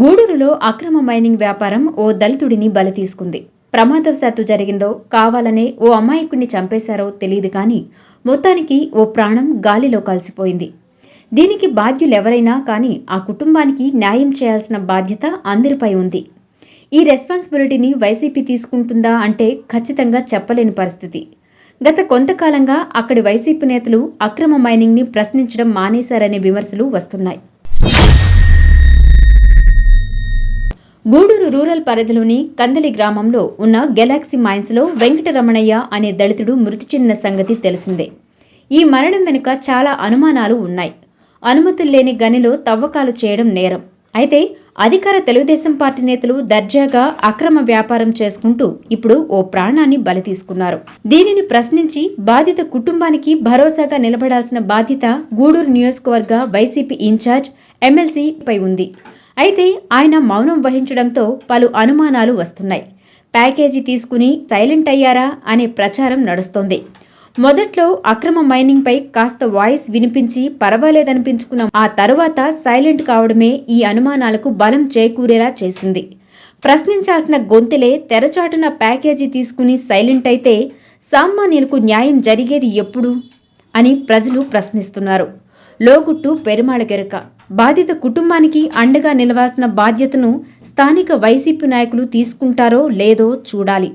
గూడూరులో అక్రమ మైనింగ్ వ్యాపారం ఓ దళితుడిని బలి తీసుకుంది. ప్రమాదవశాత్తు జరిగిందో కావాలనే ఓ అమాయకుడిని చంపేశారో తెలియదు కానీ మొత్తానికి ఓ ప్రాణం గాలిలో కలిసిపోయింది. దీనికి బాధ్యులెవరైనా కానీ ఆ కుటుంబానికి న్యాయం చేయాల్సిన బాధ్యత అందరిపై ఉంది. ఈ రెస్పాన్సిబిలిటీని వైసీపీ తీసుకుంటుందా అంటే ఖచ్చితంగా చెప్పలేని పరిస్థితి. గత కొంతకాలంగా అక్కడి వైసీపీ నేతలు అక్రమ మైనింగ్ని ప్రశ్నించడం మానేశారనే విమర్శలు వస్తున్నాయి. గూడూరు రూరల్ పరిధిలోని కందలి గ్రామంలో ఉన్న గెలాక్సీ మైన్స్లో వెంకటరమణయ్య అనే దళితుడు మృతి చెందిన సంగతి తెలిసిందే. ఈ మరణం వెనుక చాలా అనుమానాలు ఉన్నాయి. అనుమతులు లేని గనిలో తవ్వకాలు చేయడం నేరం. అయితే అధికార తెలుగుదేశం పార్టీ నేతలు దర్జాగా అక్రమ వ్యాపారం చేసుకుంటూ ఇప్పుడు ఓ ప్రాణాన్ని బలి తీసుకున్నారు. దీనిని ప్రశ్నించి బాధిత కుటుంబానికి భరోసాగా నిలబడాల్సిన బాధ్యత గూడూరు నియోజకవర్గ వైసీపీ ఇన్ఛార్జ్ ఎమ్మెల్సీపై ఉంది. అయితే ఆయన మౌనం వహించడంతో పలు అనుమానాలు వస్తున్నాయి. ప్యాకేజీ తీసుకుని సైలెంట్ అయ్యారా అనే ప్రచారం నడుస్తోంది. మొదట్లో అక్రమ మైనింగ్పై కాస్త వాయిస్ వినిపించి పర్వాలేదనిపించుకున్న ఆ తరువాత సైలెంట్ కావడమే ఈ అనుమానాలకు బలం చేకూరేలా చేసింది. ప్రశ్నించాల్సిన గొంతులే తెరచాటున ప్యాకేజీ తీసుకుని సైలెంట్ అయితే సామాన్యులకు న్యాయం జరిగేది ఎప్పుడు అని ప్రజలు ప్రశ్నిస్తున్నారు. లోగుట్టు పెరుమాళ గెరక బాధిత కుటుంబానికి అండగా నిలవాల్సిన బాధ్యతను స్థానిక వైసీపీ నాయకులు తీసుకుంటారో లేదో చూడాలి.